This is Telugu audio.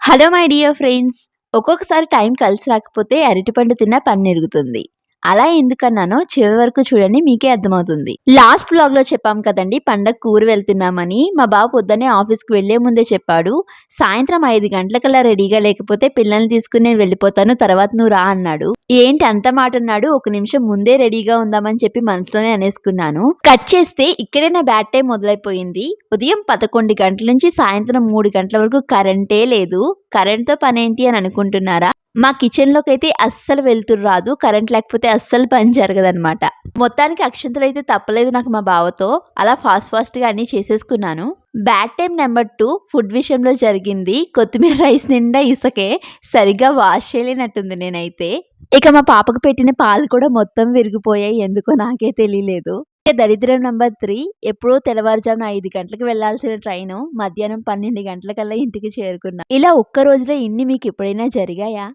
హలో మై డియర్ ఫ్రెండ్స్ ఒక్కొక్కసారి టైం కలిసి రాకపోతే అరటిపండు తిన్న ఎరుగుతుంది. అలా ఎందుకన్నానో చివరి వరకు చూడండి మీకే అర్థమవుతుంది. లాస్ట్ బ్లాగ్లో చెప్పాం కదండి పండగ కూర వెళ్తున్నామని. మా బాబు పొద్దున్నే ఆఫీస్కి వెళ్ళే ముందే చెప్పాడు సాయంత్రం ఐదు గంటలకల్లా రెడీగా లేకపోతే పిల్లల్ని తీసుకుని నేను వెళ్ళిపోతాను తర్వాత నువ్వు రా అన్నాడు. ఏంటి అంత మాట అన్నాడు ఒక నిమిషం ముందే రెడీగా ఉందామని చెప్పి మనసులోనే అనేసుకున్నాను. కట్ చేస్తే ఇక్కడే నా బ్యాట్ టైం మొదలైపోయింది. ఉదయం పదకొండు గంటల నుంచి సాయంత్రం మూడు గంటల వరకు కరెంటే లేదు. కరెంట్తో పనేంటి అని అనుకుంటున్నారా? మా కిచెన్లోకి అయితే అస్సలు వెళ్తురు రాదు కరెంట్ లేకపోతే అస్సలు పని జరగదనమాట మొత్తానికి అక్షంతలు అయితే తప్పలేదు నాకు మా బావతో. అలా ఫాస్ట్ ఫాస్ట్గా అన్నీ చేసేసుకున్నాను. Bad time number two food విషయంలో జరిగింది. కొత్తిమీర రైస్ నిండా ఇసకే సరిగ్గా వాష్ చేయలేనట్టుంది నేనైతే. ఇక మా పాపకు పెట్టిన పాలు కూడా మొత్తం విరిగిపోయాయి. ఎందుకో నాకే తెలియలేదు. ఇక దరిద్రం నెంబర్ త్రీ ఎప్పుడో తెల్లవారుజామున ఐదు గంటలకు వెళ్ళాల్సిన ట్రైన్ మధ్యాహ్నం పన్నెండు గంటలకల్లా ఇంటికి చేరుకున్నా. ఇలా ఒక్క రోజులో ఇన్ని మీకు ఎప్పుడైనా జరిగాయా?